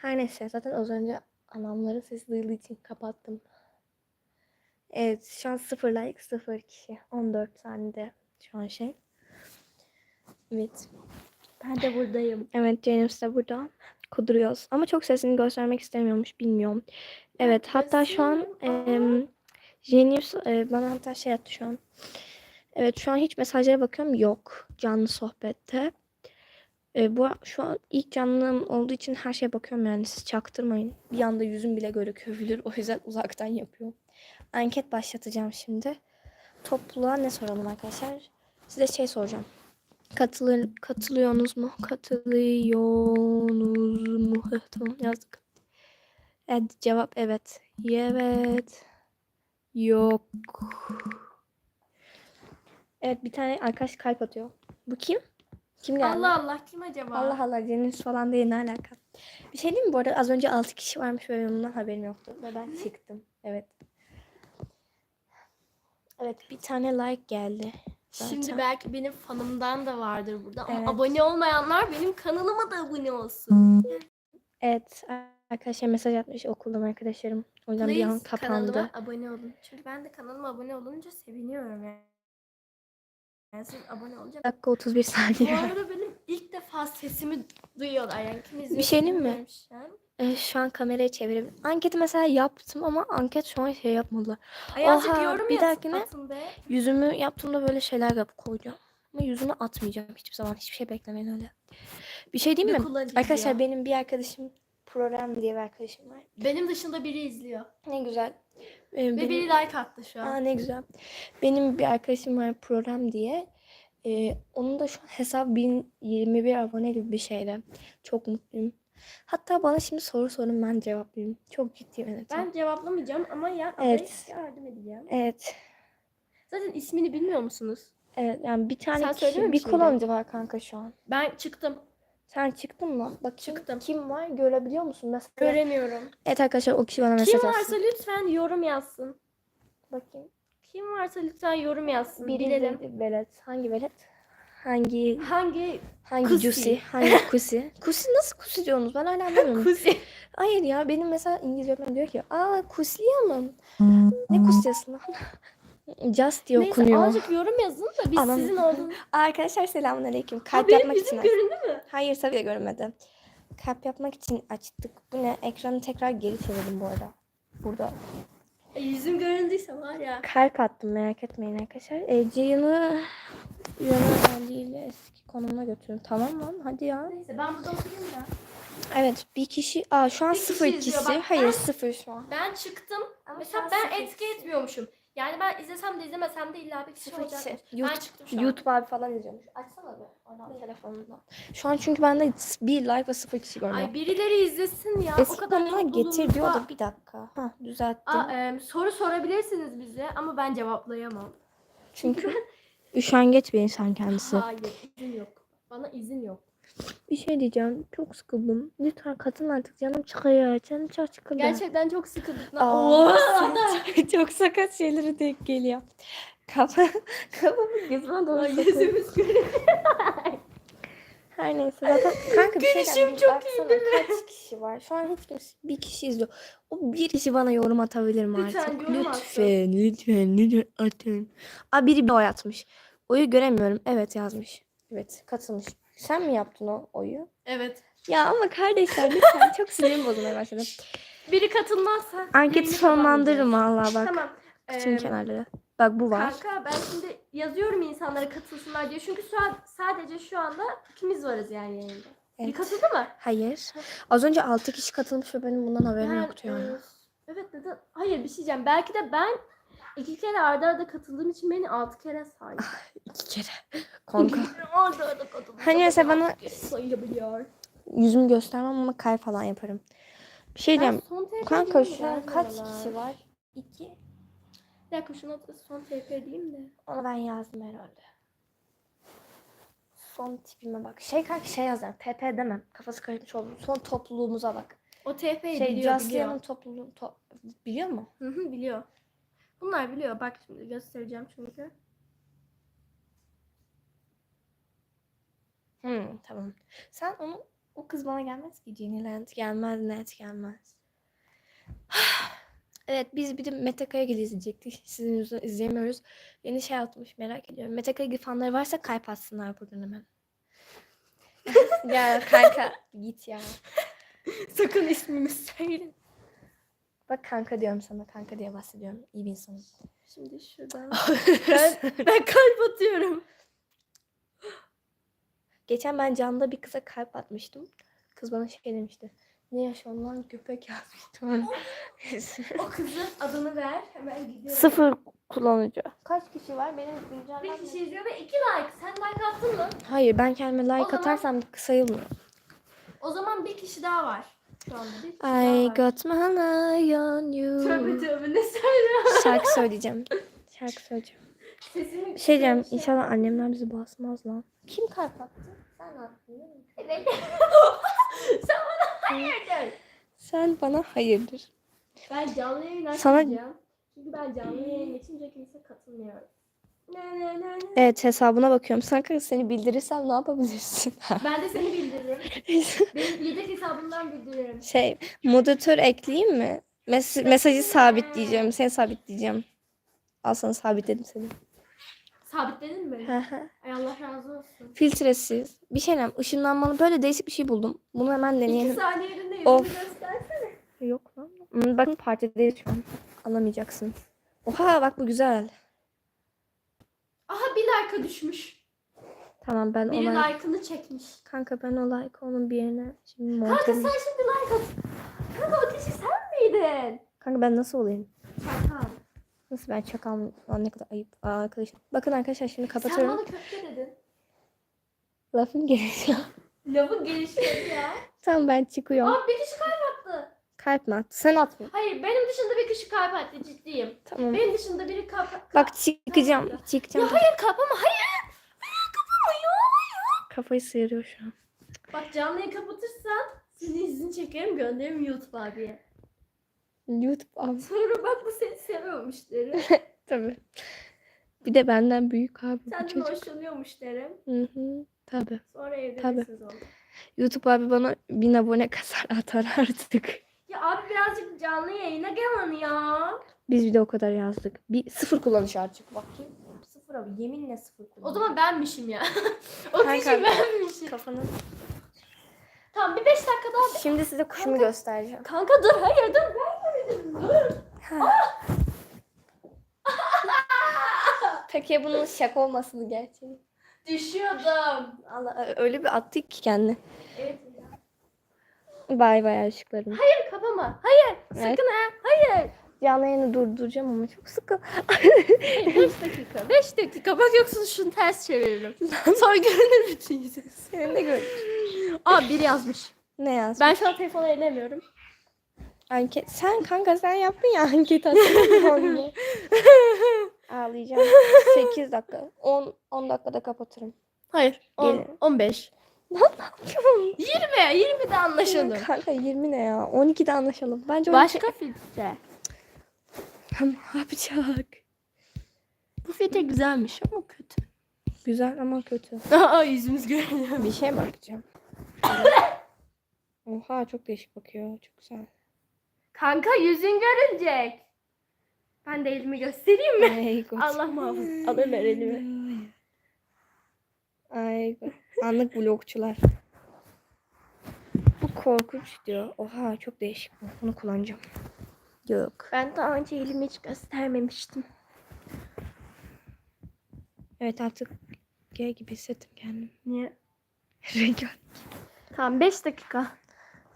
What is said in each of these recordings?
Her neyse zaten az önce anamların sesi duyulduğu için kapattım. Evet şu an 0 like 0 kişi. 14 saniyede şu an şey. Evet. Ben de buradayım. Evet James de burada. Kuduruyoruz. Ama çok sesini göstermek istemiyormuş bilmiyorum. Evet hatta şu an em, Genius e, bana hatta şey attı şu an. Evet şu an hiç mesajlara bakıyorum. Yok. Canlı sohbette. E, bu şu an ilk canlım olduğu için her şeye bakıyorum yani siz çaktırmayın. Bir anda yüzüm bile görükebilir. O yüzden uzaktan yapıyorum. Anket başlatacağım şimdi. Topluluğa ne soralım arkadaşlar? Size şey soracağım. Katılır, katılıyorsunuz mu? Katılıyorsunuz mu? Tamam yazdık. Evet cevap evet. Evet. Yok. Evet bir tane arkadaş kalp atıyor. Bu kim? Kim geldi? Allah Allah kim acaba? Allah Allah Deniz falan değil ne alaka? Bir şey diyeyim mi bu arada az önce 6 kişi varmış ve bundan haberim yoktu. Ve ben çıktım. Evet. Evet bir tane like geldi. Şimdi zaten. belki benim fanımdan da vardır burada. Ama Evet. abone olmayanlar benim kanalıma da abone olsun. Evet arkadaşlar mesaj atmış okuldan arkadaşlarım. O yüzden bir an Please kapandı. kanalıma abone olun. Çünkü ben de kanalıma abone olunca seviniyorum yani. Yani siz abone olacak. dakika 31 Bu saniye. arada benim ilk defa sesimi duyuyorlar yani kim izliyor? Bir şey diyeyim mi? bilmiyorum şu an. Ee, şu an kamerayı çevirip anketi mesela yaptım ama anket şu an şey yapmadılar. Ay azıcık Oha, yorum bir yaz- dahakine- atın be. Yüzümü yaptığımda böyle şeyler yap koyacağım. Ama yüzümü atmayacağım hiçbir zaman. Hiçbir şey beklemeyin öyle. Bir şey diyeyim Bir mi? kullanıcı Arkadaşlar ya. benim bir arkadaşım program diye bir arkadaşım var. Benim dışında biri izliyor. Ne güzel. Ee, Ve benim- biri like attı şu Aa, an. ne güzel. Benim bir arkadaşım var program diye. Ee, onun da şu an hesap 1021 abone gibi bir şeyde. Çok mutluyum. Hatta bana şimdi soru sorun ben cevaplayayım. Çok ciddi yönetim. Ben cevaplamayacağım ama ya Evet. yardım edeceğim. Evet. Zaten ismini bilmiyor musunuz? Evet yani bir tane Sen kişi, bir kullanıcı var kanka şu an. Ben çıktım. Sen çıktın mı? Bak Çıktım. Kim var görebiliyor musun? Mesela. Göremiyorum. Evet arkadaşlar o kişi bana mesaj Kim atsın. varsa lütfen yorum yazsın. Bakayım. Kim varsa lütfen yorum yazsın. Biri Bilelim. velet. Hangi velet? Hangi Hangi hangi Kusi. Juicy? Hangi Kusi? Kusi nasıl Kusi diyorsunuz? Ben hala anlamıyorum. kuzi? Hayır ya benim mesela İngilizce öğretmenim diyor ki aa Kusliye Hanım. Ne Kusyası lan? Just diye Neyse okunuyor. azıcık yorum yazın da biz Anam. sizin olduğunuz. Arkadaşlar selamünaleyküm. Kalp benim yapmak için yüzüm açtık. göründü mü? Hayır tabii de görmedi. Kalp yapmak için açtık. Bu ne? Ekranı tekrar geri çevirdim bu arada. Burada. E, yüzüm göründüyse var ya. Kalp attım merak etmeyin arkadaşlar. E, Ceyhan'ı Yunan haliyle eski konumuna götürün. Tamam lan hadi ya. Neyse ben burada oturayım da. Evet bir kişi. Aa şu an Bir kişi sıfır izliyor. kişi. Bak, Hayır ben- sıfır şu an. Ben çıktım. Mesela ben etki etmiyormuşum. Yani ben izlesem de izlemesem de illa bir kişi Sıfır kişi. olacakmış. Ben YouTube, çıktım şu an. YouTube abi falan izliyormuş. Açsana be. Oradan telefonundan. Şu an çünkü bende bir like ve sıfır kişi görünüyor. Ay birileri izlesin ya. O kadar konumuna getir topluluğumuzda- diyordu. Bir dakika. Ha düzelttim. Aa, e, soru sorabilirsiniz bize ama ben cevaplayamam. çünkü üşengeç bir insan kendisi. Hayır izin yok. Bana izin yok. Bir şey diyeceğim. Çok sıkıldım. Lütfen katın artık. Canım çıkıyor. Canım çok sıkıldı. Gerçekten çok sıkıldık. Aa, çok sakat şeylere denk geliyor. Kafa, kafamı gözüme doğru. Yüzümüz görünüyor. Her neyse zaten kanka bir şey Gülüşüm çok Baksana kaç kişi var. Şu an hiç kimse, bir kişi izliyor. O bir kişi bana yorum atabilir mi Lütfen artık? atsın. lütfen, lütfen, lütfen atın. Aa biri bir oy atmış. Oyu göremiyorum. Evet yazmış. Evet katılmış. Sen mi yaptın o oyu? Evet. Ya ama kardeşler lütfen çok sinirim bozulmaya başladı. Biri katılmazsa Anketi yayını sonlandırırım valla bak. Tamam. Bütün Ee, kenarları. Bak bu var. Kanka ben şimdi yazıyorum insanlara katılsınlar diye. Çünkü şu an sadece şu anda ikimiz varız yani yayında. Bir Evet. katıldı mı? Hayır. Az önce 6 kişi katılmış ve benim bundan haberim Ben, yoktu yani. evet neden? Hayır bir şey diyeceğim. Belki de ben iki kere arda arda katıldığım için beni altı kere saydı. İki kere. Kanka. arda arda katıldım. Hani mesela bana- sayılabiliyor. Yüzümü göstermem ama kalp falan yaparım. Bir şey Kanka diyeyim mi? şu an kaç kişi var? İki. Bir dakika da son TP diyeyim de. Onu ben yazdım herhalde. Son tipime bak. Şey kanka şey yazarım. TP demem. Kafası karışmış oldum. Son topluluğumuza bak. O TP'yi Şey biliyor Justia'nın biliyor. topluluğu to- biliyor mu? Hı hı biliyor. Bunlar biliyor. Bak şimdi göstereceğim çünkü. Hmm, tamam. Sen onu O kız bana gelmez ki Jennyland. Gelmez net gelmez. evet biz bir de Mete Karagil izleyecektik. Sizin yüzünüzden izleyemiyoruz. Yeni şey atmış merak ediyorum. Mete Karagil fanları varsa kalp atsınlar buradan hemen. ya kanka git ya. Sakın ismimi söyle. Bak kanka diyorum sana. Kanka diye bahsediyorum. İyi bir insanım. Şimdi şuradan. ben, ben kalp atıyorum. Geçen ben camda bir kıza kalp atmıştım. Kız bana şey demişti. Ne yaşıyorsun lan köpek yazmıştım. O kızın adını ver. Hemen gidiyorum. Sıfır kullanıcı. Kaç kişi var? Benim güncel Bir kişi izliyor ve iki like. Sen like attın mı? Hayır ben kendime like zaman- atarsam sayılmıyor. O zaman bir kişi daha var. I got my eye on you. Tövbe tövbe ne söylüyorsun? Şarkı söyleyeceğim. Şarkı söyleyeceğim. Sesimi Bir şey diyeceğim. şey- İnşallah annemler bizi basmaz lan. Kim kalp attı? Sen attın değil mi? Evet. Sen bana hayır de. Sen bana hayırdır. Ben canlı yayın Sana- açmayacağım. Çünkü ben canlı yayın açınca kimse katılmıyor. Ne ne ne ne. Evet hesabına bakıyorum. Sen kanka seni bildirirsem ne yapabilirsin? Ben de seni bildiririm. Benim yedek hesabımdan bildiririm. şey moderatör ekleyeyim mi? Mes- mesajı sabitleyeceğim. Seni sabitleyeceğim. Al sana sabitledim seni. Sabitledin mi? Ay Allah razı olsun. Filtresiz. Bir şey diyeyim. Işınlanmalı böyle değişik bir şey buldum. Bunu hemen İki deneyelim. saniyeliğinde yüzünü Of. göstersene. Yok lan. Hmm, bakın partideyiz şu an. Anlamayacaksın. Oha bak bu güzel. Like'a düşmüş. Tamam ben Biri ona... like'ını çekmiş. Kanka ben o like onun bir yerine şimdi Kanka monte sen edeyim. şimdi like at. Kanka o kişi sen miydin? Kanka ben nasıl olayım? Çakal. Nasıl ben çakal mı? Aa, ne kadar ayıp. Aa, arkadaşlar. Bakın arkadaşlar şimdi Sen kapatıyorum. bana köfte dedin. Lafın gelişiyor. Lafın gelişmedi ya. tamam ben çıkıyorum. Aa bir kişi attı. Kalp mi attı? Sen atma. Hayır benim dışında bir kişi kalp attı ciddiyim. Tamam. Benim dışında biri kalp Bak çıkacağım. Ya Çıkacağım. hayır kapama hayır. Hayır kapama ya. Kafayı sıyırıyor şu an. Bak canlıyı kapatırsan senin izini çekerim gönderirim YouTube abiye. YouTube abi. Sonra bak bu seni seviyormuş derim. Tabii. Bir de benden büyük abi bu Senden çocuk. hoşlanıyormuş derim. Hı hı. Tabii. Sonra evlenirsiniz onunla. YouTube abi bana bin abone kasar atar artık. Canlı yayına gel hani ya. Biz bir de o kadar yazdık. Bir sıfır kullanış artık. Bakayım. Sıfır abi. Yeminle sıfır kullanış. O zaman benmişim ya. o Kanka. kişi benmişim. kafanı. Tamam bir beş dakika daha. Şimdi size kuşumu göstereceğim. Kanka dur hayır dur ben dur. Peki ya bunun şaka olmasını gerçeği? Düşüyordum. Allah öyle bir attık ki kendini. Evet. Bay bay aşıklarım. Hayır kapama. Hayır. Evet. Sakın ha. Hayır. Canlı yayını durduracağım ama çok sıkı. 5 dakika. 5 dakika. Bak yoksa şunu ters çeviririm. Sonra görünür bütün yüzü. Senin de gör. Aa biri yazmış. Ne yaz? Ben şu an telefonu ellemiyorum. Anket. Sen kanka sen yaptın ya anket attın. Ağlayacağım. 8 dakika. 10 10 dakikada kapatırım. Hayır. Gelin. 15. Ne yapıyorsun? 20. 20'de anlaşalım. Kanka 20 ne ya? 12'de anlaşalım. Bence 12 Başka filtre. ne yapacak? Bu filtre güzelmiş ama kötü. Güzel ama kötü. Aa yüzümüz görünüyor. Bir şey bakacağım. Oha çok değişik bakıyor. Çok güzel. Kanka yüzün görünecek. Ben de elimi göstereyim mi? Ay, God. Allah muhafız. Alırlar elimi. Ay anlık vlogçular. Bu korkunç diyor. Oha çok değişik bu. Bunu kullanacağım. Yok. Ben daha önce elimi hiç göstermemiştim. Evet artık gay gibi hissettim kendimi. Niye? Rengar. Tamam 5 dakika.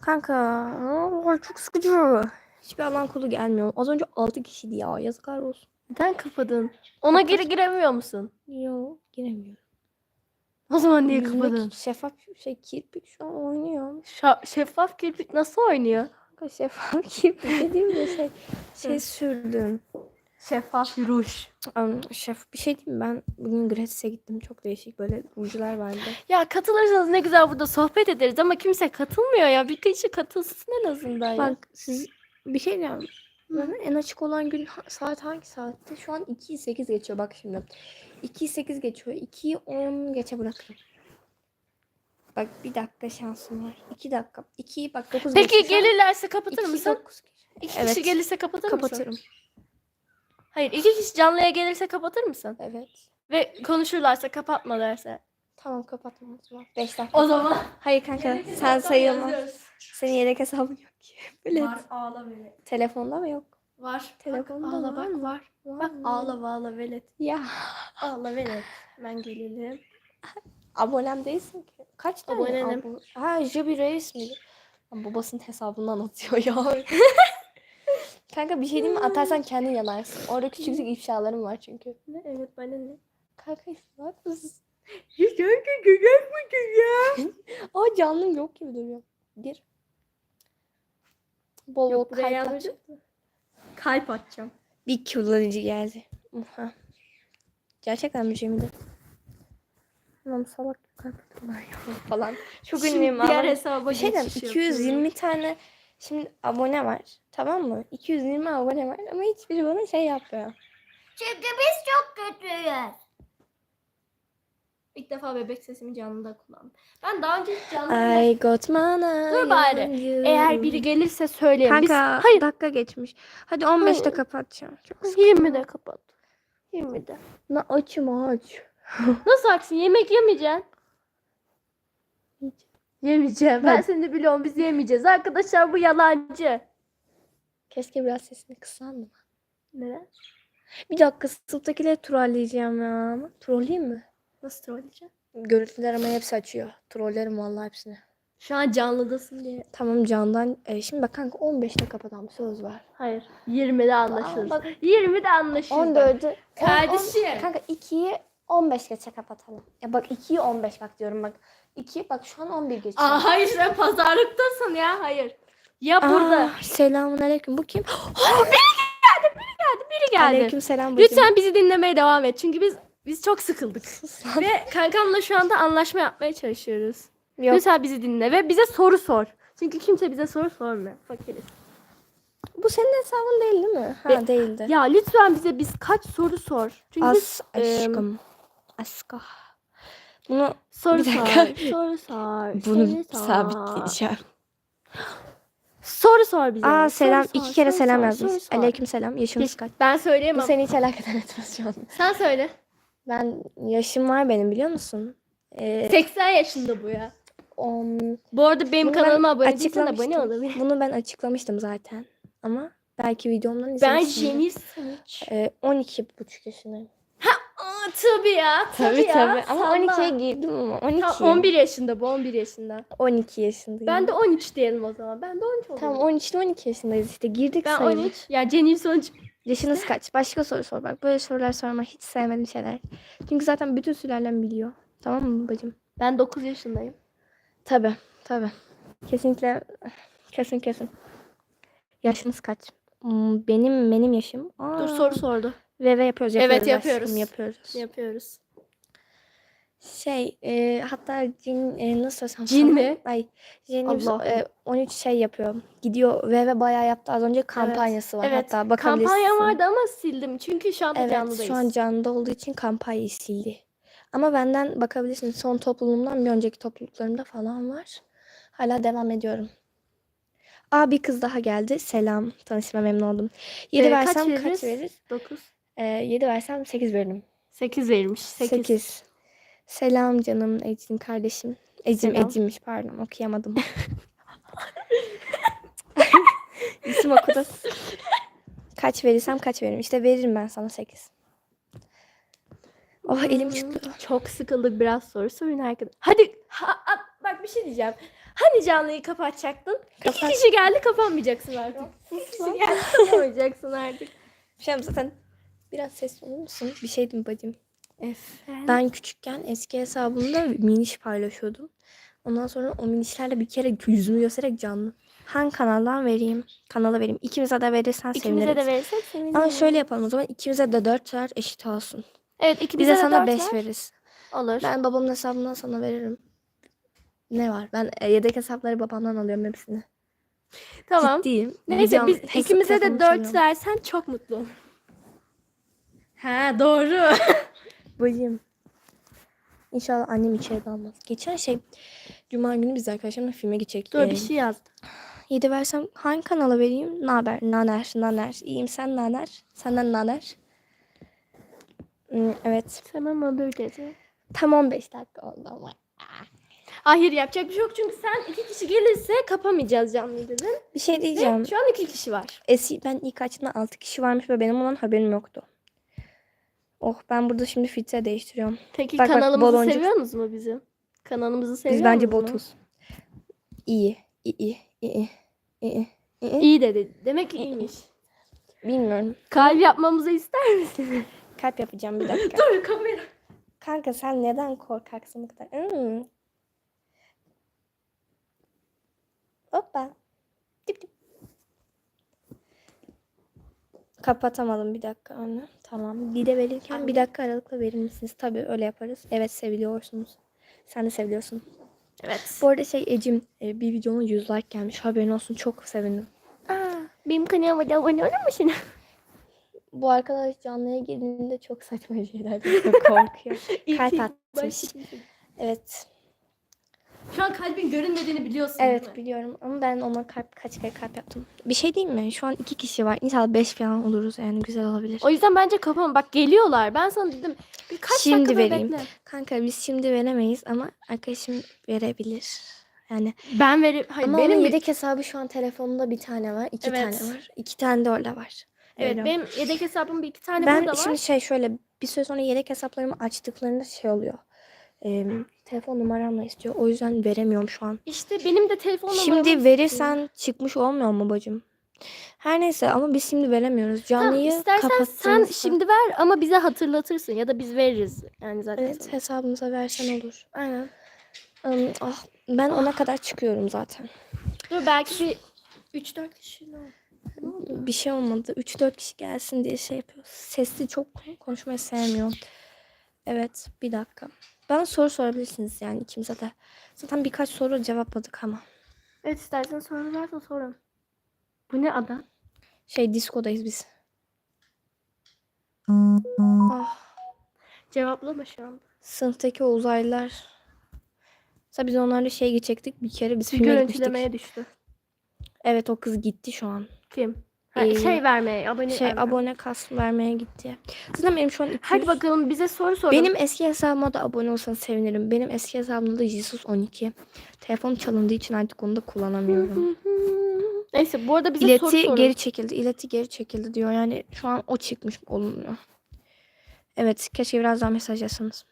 Kanka aa, çok sıkıcı. Hiçbir alan kolu gelmiyor. Az önce 6 kişiydi ya. Yazıklar olsun. Neden kapadın? Ona geri giremiyor musun? Yok giremiyorum. O zaman niye kapadın? Şeffaf şey kirpik şu an oynuyor. Şa- şeffaf kirpik nasıl oynuyor? Kanka şeffaf kirpik dediğim de şey şey sürdüm. Şeffaf ruj. Am, şef bir şey diyeyim mi? ben bugün gratis'e gittim. Çok değişik böyle rujlar vardı. Ya katılırsanız ne güzel burada sohbet ederiz ama kimse katılmıyor ya. Bir kişi katılsın en azından ya. Bak siz bir şey diyeceğim. En açık olan gün saat hangi saatte? Şu an 2'yi 8 geçiyor bak şimdi. 2'yi 8 geçiyor. 2'yi 10 geçe bırakırım. Bak bir dakika şansım var. İki dakika. İki bak dokuz Peki geçmiş. gelirlerse kapatır İki, mısın? dokuz. İki Evet. kişi gelirse kapatır mısın? Kapatırım. Hayır iki kişi canlıya gelirse kapatır mısın? Evet. Ve konuşurlarsa kapatma derse. Tamam kapattım o zaman. Beş dakika. O zaman. Hayır kanka sen sayılmaz. Senin yedek hesabın yok ki. Böyle Var ağla velet. telefonda mı yok? Var. Telefonda Bak, ağla var. bak var. Var Bak mı? ağla ağla velet. Ya Ağla velet. Ben gelelim. abonem değilsin ki. Kaç tane Abonenim. abo- Ha Jubi Reis miydi? Lan babasının hesabından atıyor ya. Kanka bir şey diyeyim mi? Atarsan kendin yanarsın. Orada küçük küçük ifşalarım var çünkü. Ne? Evet bana ne? Kanka mısın? Ya kanka güzel mısın ya? Aa canlım yok gibi duruyor. Gir. Bol bol Yok buraya kalp atacağım. Kalp atacağım. Bir kullanıcı geldi. Oha. Gerçekten bir şey miydi? Tamam salak kalp atıyorlar ya falan. Çok Şimdi ünlüyüm diğer ama. hesaba Bir şey diyeyim, geçiş 220 yapıyorum. tane şimdi abone var. Tamam mı? 220 abone var ama hiçbiri bana şey yapmıyor. Çünkü biz çok kötüyüz. İlk defa bebek sesimi canlıda kullandım. Ben daha önce hiç canlıda... I got mana. Dur bari. Eğer biri gelirse söyleyin. Biz... Kanka Hayır. dakika geçmiş. Hadi 15'te Hayır. kapatacağım. Çok 20'de kapat. 20'de. sıkıntı. Açım aç. Nasıl aksın? Yemek yemeyeceksin. Yemeyeceğim. Ben seni biliyorum biz yemeyeceğiz. Arkadaşlar bu yalancı. Keşke biraz sesini kıssan mı? Neden? Bir dakika sınıftakileri trolleyeceğim ya. Trolleyeyim mi? Nasıl trolleyeceğim? Görüntüler ama hepsi açıyor. Trollerim vallahi hepsini. Şu an canlıdasın diye. Tamam candan. E, şimdi bak kanka 15'te kapatalım söz var. Hayır. 20'de anlaşırız. bak. 20'de anlaşırız. 14'ü. Kardeşim. Kanka 2'yi 15 geçe kapatalım. Ya bak 2'yi 15 bak diyorum bak. 2 bak şu an 11 geçiyor. Aa, hayır sen pazarlıktasın ya. Hayır. Ya burada. Selamun aleyküm. Bu kim? Biri geldi. Aleyküm selam. bacım. Lütfen bizi dinlemeye devam et. Çünkü biz biz çok sıkıldık. Ve kankamla şu anda anlaşma yapmaya çalışıyoruz. Yok. Lütfen bizi dinle ve bize soru sor. Çünkü kimse bize soru sormuyor. Fakiriz. Bu senin hesabın değil değil mi? Ha Be- değildi. Ya lütfen bize biz kaç soru sor. Çünkü As em, aşkım. Aska. Bunu soru Bir sor. dakika. Soru sor. bunu sor. sabitleyeceğim. Soru sor bize. Aa soru selam. sor, iki kere soru selam sor, yazmış. soru sor. Aleyküm selam. Yaşınız kaç? Ben Bu söyleyemem. seni hiç alakadar etmez şu an. Sen söyle. Ben yaşım var benim biliyor musun? Ee, 80 yaşında bu ya. on- Bu arada benim Bunu ben kanalıma abone değilsen abone olabilir. Bunu ben açıklamıştım zaten. Ama belki videomdan Ben izlemişsindir. Jenny'sin hiç. Ee, 12 buçuk yaşındayım. Aa, tabii ya. Tabii, Tabii ya. tabii. Ama salla. 12'ye girdim ama 12. Tamam, 11 yaşında bu 11 yaşında. 12 yaşındayım. Ben de 13 diyelim o zaman. Ben de 13 oldum. Tamam 13 ile 12 yaşındayız işte. Girdik Ben sayılır. 13. Ya Jenny sonuç. Yaşınız kaç? Başka soru sor bak. Böyle sorular sorma. Hiç sevmediğim şeyler. Çünkü zaten bütün sülalem biliyor. Tamam mı bacım? Ben 9 yaşındayım. Tabii. Tabii. Kesinlikle. Kesin kesin. Yaşınız kaç? Hmm, Benim benim yaşım. Aa, Dur soru sordu. Ve ve yapıyoruz. Evet, yapıyoruz yapıyoruz. yapıyoruz. Şey e, hatta cin e, nasıl söylesem Cin sana? mi? Ay cin Allah'ım. e, 13 şey yapıyor. Gidiyor ve ve bayağı yaptı. Az önce kampanyası var Evet. hatta bakabilirsin. Kampanya vardı ama sildim. Çünkü şu anda Evet canlıdayız. şu an canlıda olduğu için kampanyayı sildi. Ama benden bakabilirsin son topluluğumdan bir önceki topluluklarımda falan var. Hala devam ediyorum. Aa bir kız daha geldi. Selam. Tanışma memnun oldum. 7 Ee, kaç versem kaç veririz? veririz? 9. Ee, 7 versem 8 veririm. 8 verilmiş. 8. 8. Selam canım Ecin kardeşim. Ecim Selam. Ecim'miş pardon okuyamadım. İsim okudu. Kaç verirsem kaç veririm. İşte veririm ben sana 8. Oh elim çıktı. Çok sıkıldık biraz soru sorun arkadaşlar. Hadi ha, ha, bak bir şey diyeceğim. Hani canlıyı kapatacaktın? Kapat. İki kişi geldi kapanmayacaksın artık. İki kişi geldi kapamayacaksın artık. Şey zaten biraz ses olur musun? Bir şeydim mi bacım? Efendim? Ben küçükken eski hesabımda miniş paylaşıyordum. Ondan sonra o minişlerle bir kere yüzümü göstererek canlı. Hangi kanaldan vereyim? Kanala vereyim. İkimize de verirsen İkimize seviniriz. de verirsek seviniriz. Ama şöyle yapalım o zaman ikimize de 4 ver eşit olsun. Evet Bize ikimize de sana dört 5 ver. veririz. Olur. Ben babamın hesabından sana veririm. Ne var? Ben e, yedek hesapları babamdan alıyorum hepsini. tamam. Ciddiyim. Neyse Videom- biz ikimize de telefonumu 4 çalıyorum. versen çok mutlu olurum. Ha doğru. Bacım. İnşallah annem içeri dalmaz. Geçen şey Cuma günü biz arkadaşlarımla filme gidecektik. Dur bir şey yazdım. 7 versem hangi kanala vereyim? Naber? Naner, Naner. İyiyim sen Naner. Senden Naner. Hmm, evet. Tamam olur dedi. Tam 15 dakika oldu ama. Hayır yapacak bir şey yok çünkü sen iki kişi gelirse kapamayacağız canlı dedin. Bir şey Ve diyeceğim. şu an iki kişi var. Eski ben ilk açtığımda 6 kişi varmış ve benim olan haberim yoktu. Oh ben burada şimdi filtre değiştiriyorum. Peki Bak, bak, kanalımızı baloncuk. seviyorsunuz mu bizim? Kanalımızı seviyor Biz bence botuz. İyi. İyi. iyi, iyi, iyi, iyi. İyi dedi. Demek ki iyiymiş. Bilmiyorum. Kalp yapmamızı ister misin? Kalp yapacağım bir dakika. Dur kamera. Kanka sen neden korkaksın bu kadar? Hmm. Hoppa. Kapatamadım bir dakika onu. Tamam. Bir de verirken bir dakika aralıkla verir misiniz? Tabii öyle yaparız. Evet seviliyorsunuz. Sen de seviliyorsun. Evet. Bu arada şey Ecim e, bir videoma 100 like gelmiş. Haberin olsun çok sevindim. Aa, benim kanalıma da abone olur musun? Bu arkadaş canlıya girdiğinde çok saçma şeyler yapıyor. Korkuyor. Kalp atmış. Evet. Şu an kalbin görünmediğini biliyorsun Evet değil mi? biliyorum ama ben ona kalp kaç kere kalp yaptım. Bir şey diyeyim mi? Şu an iki kişi var. İnşallah beş falan oluruz yani güzel olabilir. O yüzden bence kapama. Bak geliyorlar. Ben sana dedim birkaç Şimdi dakika daha vereyim. bekle. Kanka biz şimdi veremeyiz ama arkadaşım verebilir. Yani Ben verip hayır ama benim onun yedek hesabı şu an telefonunda bir tane var. iki Evet. tane var. iki tane de orada var. Evet Öyle. benim yedek hesabım bir iki tane ben burada var. şimdi şey şöyle bir süre sonra yedek hesaplarımı açtıklarında şey oluyor. Ee, telefon numaramla istiyor. O yüzden veremiyorum şu an. İşte benim de telefon numaramı Şimdi istiyor. verirsen çıkmış olmuyor mu bacım? Her neyse ama biz şimdi veremiyoruz. Tamam, Canlıyı istersen sen şimdi ver ama bize hatırlatırsın ya da biz veririz. Yani zaten. Evet sana. hesabımıza versen olur. Aynen. Im, ah, ben ona kadar çıkıyorum zaten. Dur belki bir 3-4 kişi ne oldu? Ne oldu? Bir şey olmadı. 3-4 kişi gelsin diye şey yapıyoruz. Sesli çok konuşmayı sevmiyorum. Evet bir dakika. Bana soru sorabilirsiniz yani ikimize de. Zaten birkaç soru cevapladık ama. Evet istersen sorun varsa sorun. Bu ne adam? Şey diskodayız biz. Ah, Cevaplama şu anda. sınıftaki o uzaylılar. Mesela biz onlarla şey geçecektik. Bir kere biz filme gitmiştik. görüntülemeye düştü. Evet o kız gitti şu an. Kim? Ha, şey vermeye, abone Şey vermeye. abone kas vermeye gitti. Zaten benim şu an 200... Hadi bakalım bize soru sorun. Benim eski hesabıma da abone olsanız sevinirim. Benim eski hesabımda da Jesus 12. Telefon çalındığı için artık onu da kullanamıyorum. Neyse bu arada bize soru İleti sorun. geri çekildi. İleti geri çekildi diyor. Yani şu an o çıkmış olmuyor. Evet keşke biraz daha mesaj yazsanız.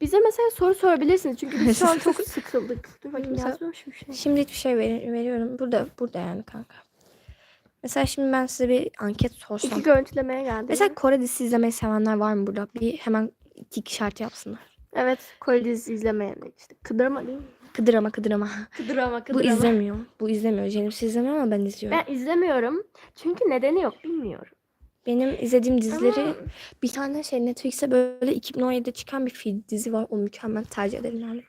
Bize mesela soru sorabilirsiniz çünkü biz şu an çok sıkıldık. Dur bakayım yazmamışım bir şey. Şimdi hiçbir şey ver- veriyorum. Burada burada yani kanka. Mesela şimdi ben size bir anket sorsam. İki görüntülemeye geldi. Mesela Kore dizisi izlemeyi sevenler var mı burada? Bir hemen iki şart yapsınlar. Evet Kore dizisi izlemeyenler işte. Kıdırma değil mi? Kıdırama kıdırama. Kıdırama Bu kıdırama. izlemiyor. Bu izlemiyor. James izlemiyor ama ben izliyorum. Ben izlemiyorum. Çünkü nedeni yok bilmiyorum. Benim izlediğim dizileri Ama bir tane şey Netflix'te böyle 2017'de çıkan bir film dizi var. O mükemmel tercih ederim yani.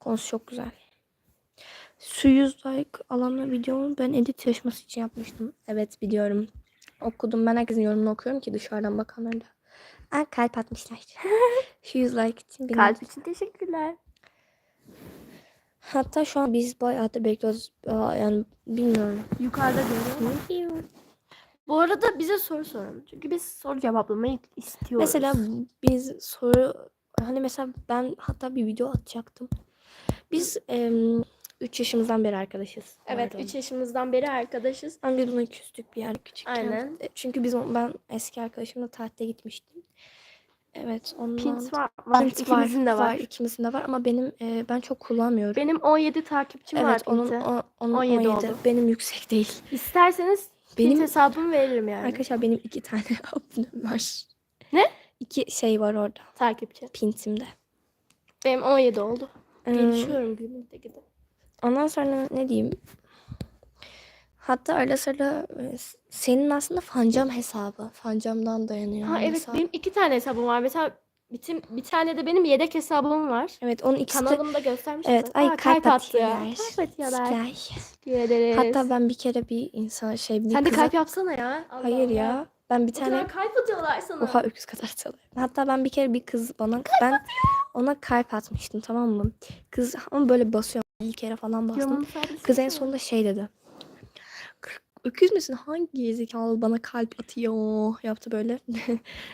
Konusu çok güzel. Su 100 like alanla videomu ben edit çalışması için yapmıştım. Evet biliyorum. Okudum. Ben herkesin yorumunu okuyorum ki dışarıdan bakanlar da. Aa, kalp atmışlar. Şu 100 like için. benim- kalp için teşekkürler. Hatta şu an biz bayağı da bekliyoruz. Aa, yani bilmiyorum. Yukarıda görüyorum. Bu arada bize soru sorun. Çünkü biz soru cevaplamayı istiyoruz. Mesela biz soru hani mesela ben hatta bir video atacaktım. Biz 3 yaşımızdan beri arkadaşız. Evet Pardon. 3 yaşımızdan beri arkadaşız. Ama biz bunu küstük bir yer küçükken. Aynen. E, Çünkü biz ben eski arkadaşımla tatile gitmiştim. Evet ondan. Pint var. var. Pint İkimizin de var. ikimizin de var ama benim e, ben çok kullanmıyorum. Benim 17 takipçim var evet onun, o- onun 17 17, oldu. Benim yüksek değil. İsterseniz Benim- Pint hesabımı veririm yani. Arkadaşlar benim iki tane abonem var. Ne? İki şey var orada. Takipçi. Pintimde. Benim 17 oldu. Hmm. Gelişiyorum günümde gidip. Ondan sonra ne diyeyim? Hatta arada sırada e, senin aslında fancam hesabı. Fancamdan dayanıyor. Ha evet hesap. benim iki tane hesabım var. Mesela bir, bir tane de benim yedek hesabım var. Evet onun ikisi de Kanalımda göstermiştim. Evet, ay Aa, kalp, ya. atıyorlar. Kalp atıyorlar. Teşekkür. Hatta ben bir kere bir insan şey bir Sen de kıza- kalp yapsana ya. Allah Hayır Allah. ya. Ben bir O kadar tane kalp atıyorlar sana. Oha öküz kadar çalıyor. Hatta ben bir kere bir kız bana ben ona kalp atmıştım tamam mı? Kız ama böyle basıyor. Bir kere falan bastım. Kız en sonunda şey dedi. "Kırk- Öküz müsün? Hangi gerizekalı bana kalp atıyor? Yaptı böyle.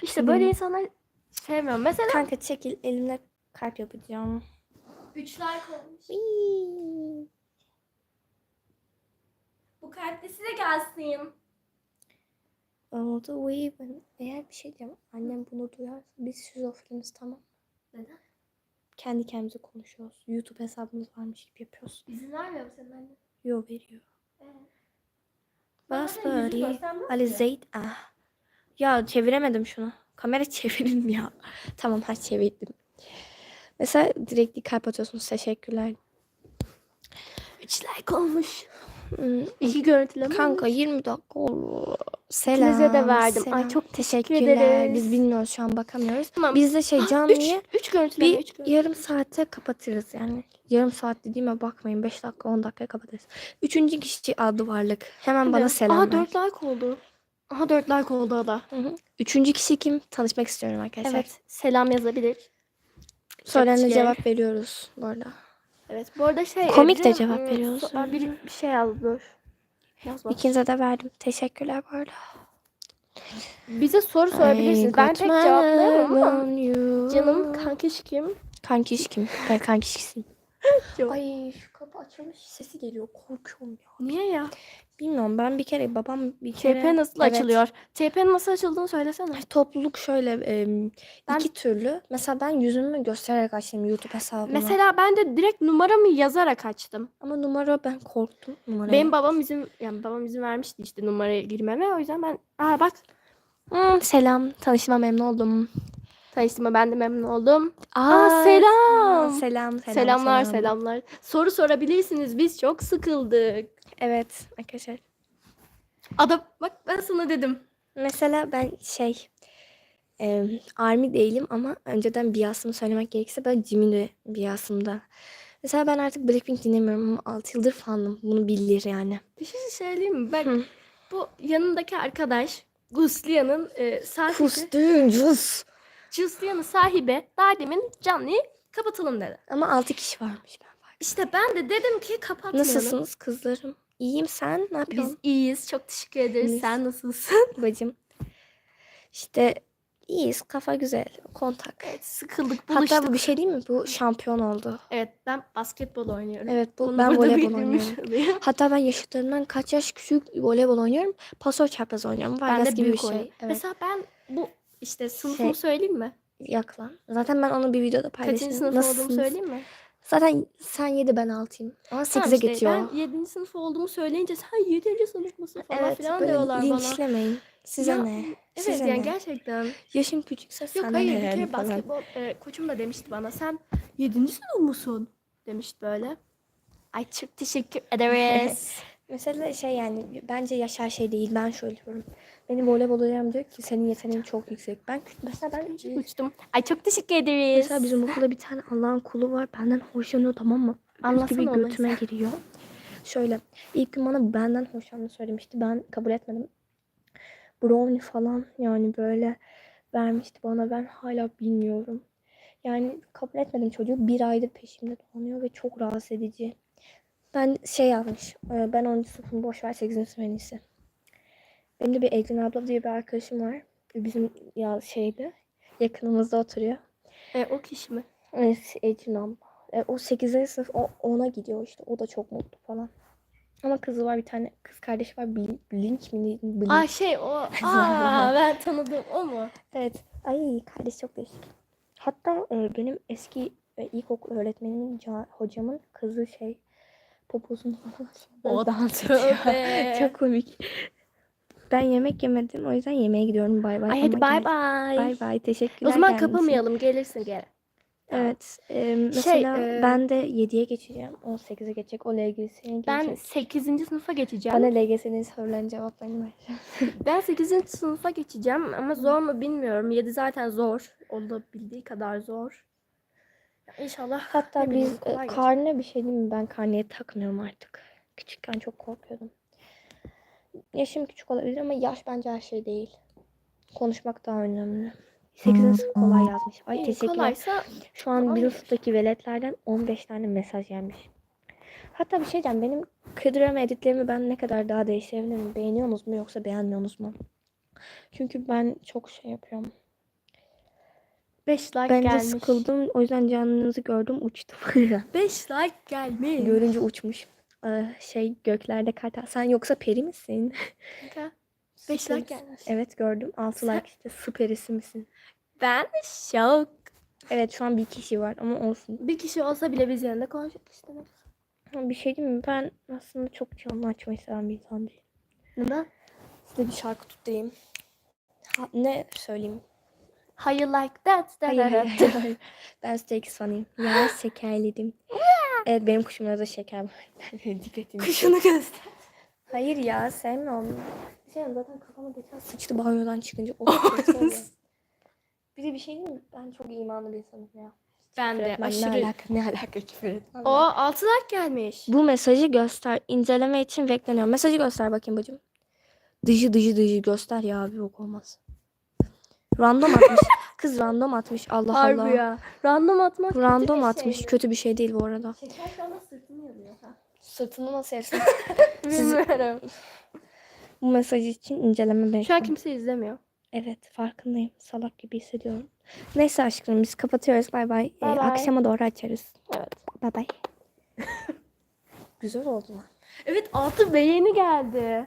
İşte böyle insanlar sevmiyorum. Mesela Kanka çekil elimle kalp yapacağım. 3 like olmuş. Whee! Bu kalplisi de gelsin. Oldu eğer bir şey diyeceğim annem bunu duyarsa biz şizofreniz tamam. Neden? Kendi kendimize konuşuyoruz. YouTube hesabımız varmış gibi yapıyoruz. İzin vermiyor mu senin annen? Yo veriyor. Evet. Bas Zaten yüzü böyle. göstermez Ali. Zeyd ah. Ya çeviremedim şunu. Kamera çevirin ya. tamam hadi çevirdim. Mesela direkt kalp atıyorsunuz. Teşekkürler. 3 like olmuş. Hmm, İki görüntüleme Kanka olmuş. 20 dakika oldu. Selam. İkinize de verdim. Ay, selam. çok teşekkür ederiz. Biz bilmiyoruz şu an bakamıyoruz. Tamam. Biz de şey 3 canlıyı 3 görüntüleme. bir üç yarım saate kapatırız yani. Yarım saat dediğime bakmayın. 5 dakika 10 dakikaya kapatırız. Üçüncü kişi adı varlık. Hemen bana selam Aha ver. 4 like oldu. Aha 4 like oldu o da. Hı hı. Üçüncü kişi kim? Tanışmak istiyorum arkadaşlar. Evet. Selam yazabilir. Teşekkür. cevap veriyoruz bu arada. Evet. Bu arada şey. Komik de cevap ım, veriyoruz. Biri bir şey yazdı. Yazma. İkinize de verdim. Teşekkürler bu arada. Bize soru sorabilirsiniz. Ben pek cevaplayamam ama. Canım kankişkim. Kankiş kim? Ben kankişsin. Çok. Ay şu kapı açılmış sesi geliyor. Korkuyorum ya. Niye ya? Bilmiyorum ben bir kere babam bir kere. TP nasıl Evet. açılıyor? TP'nin nasıl açıldığını söylesene. Topluluk şöyle em, Ben- iki türlü. Mesela ben yüzümü göstererek açtım YouTube hesabıma. Mesela ben de direkt numaramı yazarak açtım. ama numara ben korktum. Numaraya. Benim babam izin yani babam izin vermişti işte numaraya girmeme. O yüzden ben aa bak Hmm, selam. Tanıştığıma memnun oldum. Tanıştığıma ben de memnun oldum. Aa, selam. Selam, selam. Selamlar selam. selamlar. Soru sorabilirsiniz. Biz çok sıkıldık. Evet arkadaşlar. Adam bak ben sana dedim. Mesela ben şey e, army değilim ama önceden biasımı söylemek gerekirse ben Jimin'de biasımda. Mesela ben artık Blackpink dinlemiyorum ama 6 yıldır fanım. Bunu bilir yani. Bir şey söyleyeyim mi? Ben Hı. bu yanındaki arkadaş Guslia'nın e, sahibi. Kustun cus. Guslia'nın sahibi daha demin canlıyı kapatalım dedi. Ama 6 kişi varmış ben var. İşte ben de dedim ki kapatmayalım. Nasılsınız kızlarım? İyiyim sen ne Biz yapıyorsun iyiyiz. Çok teşekkür ederiz. İyiyiz. Sen nasılsın? bacım? İşte iyiyiz kafa güzel kontak. Evet, sıkıldık, buluştuk. Hatta bu bir şey değil mi? Bu şampiyon oldu. Evet ben basketbol oynuyorum. Evet bu Bunu ben voleybol oynuyorum. Hatta ben yaşıtlarımdan kaç yaş küçük voleybol oynuyorum. Pasör çapraz oynuyorum. Ben Vargas de gibi bir büyük şey. oynuyorum. Evet. Mesela ben bu işte sınıfımı Şey, söyleyeyim mi? Yaklan. Zaten ben onu bir videoda paylaştım. Kaçıncı sınıf olduğumu Nasılsınız? söyleyeyim mi? Zaten sen 7 ben 6'yım. Ama 8'e Tamam işte, geçiyor. Ben 7. sınıf olduğumu söyleyince sen 7. sınıf mısın falan evet filan böyle diyorlar bana. linçlemeyin. Size Ya, ne? Evet Size yani ne? gerçekten. Yaşım küçükse Yok sana hayır ne bir kere falan. basketbol e, koçum da demişti bana sen 7. sınıf musun? Demişti böyle. Ay çok teşekkür ederiz. Mesela şey yani bence yaş her şey değil. Ben şöyle diyorum. Benim voleybol hocam diyor ki senin yeteneğin çok yüksek. Ben mesela ben Uçtum. Ay çok teşekkür ederiz. Mesela bizim okulda bir tane Allah'ın kulu var. Benden hoşlanıyor tamam mı? Öküz Anlatsana gibi götüme giriyor. Şöyle ilk gün bana benden hoşlandığını söylemişti. Ben kabul etmedim. Brownie falan yani böyle vermişti bana. Ben hala bilmiyorum. Yani kabul etmedim çocuğu. Bir aydır peşimde dolanıyor ve çok rahatsız edici. Ben şey yazmış. e, Ben 10. sınıfım boş ver 8. sınıf en iyisi. Benim de bir Ecrin abla diye bir arkadaşım var. Bizim ya şeyde yakınımızda oturuyor. E, o kişi mi? Evet, Ecrin abla. E, o 8. sınıf o, ona gidiyor işte. O da çok mutlu falan. Ama kızı var bir tane kız kardeşi var. Blink, Blink mi? Blink. Aa şey o. Aa ben tanıdım o mu? Evet. Ay kardeş çok değişik. Hatta e, benim eski e, ilkokul öğretmenim ca- hocamın kızı şey poposunu falan O dans ediyor. çok komik. Ben yemek yemedim. O yüzden yemeğe gidiyorum. Bay bay. Ay hadi bay bay. Bay bay. Teşekkürler. O zaman geldiğin için. kapamayalım gelirsin. Tamam. Evet. e, mesela e, ben de 7'ye geçeceğim. 18'e geçecek. O LGS'ye Ben girecek. 8. sınıfa geçeceğim. Bana LGS'nin sorularının cevaplarını ver. Ben 8. sınıfa geçeceğim ama zor mu bilmiyorum. 7 zaten zor. Olabildiği kadar zor. İnşallah. Hatta biz e, karne bir şey diyeyim mi? Ben karneye takmıyorum artık. Küçükken çok korkuyordum. Yaşım küçük olabilir ama yaş bence her şey değil. Konuşmak daha önemli. 8. sınıf kolay yazmış. Ay İyi, teşekkürler. kolaysa Şu an bir sınıftaki veletlerden 15 tane mesaj gelmiş. Hatta bir şey diyeceğim. Benim kıdırama editlerimi ben ne kadar daha değiştirebilirim? Beğeniyorsunuz mu yoksa beğenmiyorsunuz mu? Çünkü ben çok şey yapıyorum. 5 like Bence gelmiş. sıkıldım. O yüzden canınızı gördüm uçtum. 5 like gelmiş. Görünce uçmuş. Ee, şey göklerde kartal. Sen yoksa peri misin? 5 like gelmiş. Evet gördüm. 6 Sen- like işte su perisi misin? Ben şok. Evet şu an bir kişi var ama olsun. Bir kişi olsa bile biz yanında konuşuyoruz işte. Bir şey diyeyim mi? Ben aslında çok canlı açmayı seven bir insan değilim. Neden? Size bir şarkı tutayım. Ha, ne söyleyeyim? How you like that? Hayır, hayır, hayır. Ben steak sanayım. Ya şekerledim. evet benim kuşumun adı şeker var. Dikkatim. Kuşunu göster. Hayır ya sevmiyorum. Şey zaten kafama geçen sıçtı banyodan çıkınca. O. Bir de bir şey diyeyim mi? Ben çok imanlı bir insanım ya. Ben de Öğretmen aşırı. Ne alaka, ne alaka küfür etmem. O 6 like gelmiş. Bu mesajı göster. İnceleme için bekleniyor. Mesajı göster bakayım bacım. Dıcı dıcı dıcı göster ya abi yok olmaz. Random atmış. Kız random atmış. Allah Harbi Allah. ya. Random atmak kötü Random bir şey atmış. mi? Kötü bir şey değil bu arada. Şu anda sırtını yazıyor. Ha. Sırtını nasıl yersin? Bilmiyorum. bu mesaj için inceleme bekliyorum. Şu an kimse izlemiyor. Evet farkındayım. Salak gibi hissediyorum. Neyse aşkım biz kapatıyoruz. Bay bay. Ee, Bay bay. akşama doğru açarız. Evet. Bay bay. Güzel oldu lan. Evet 6 beğeni geldi.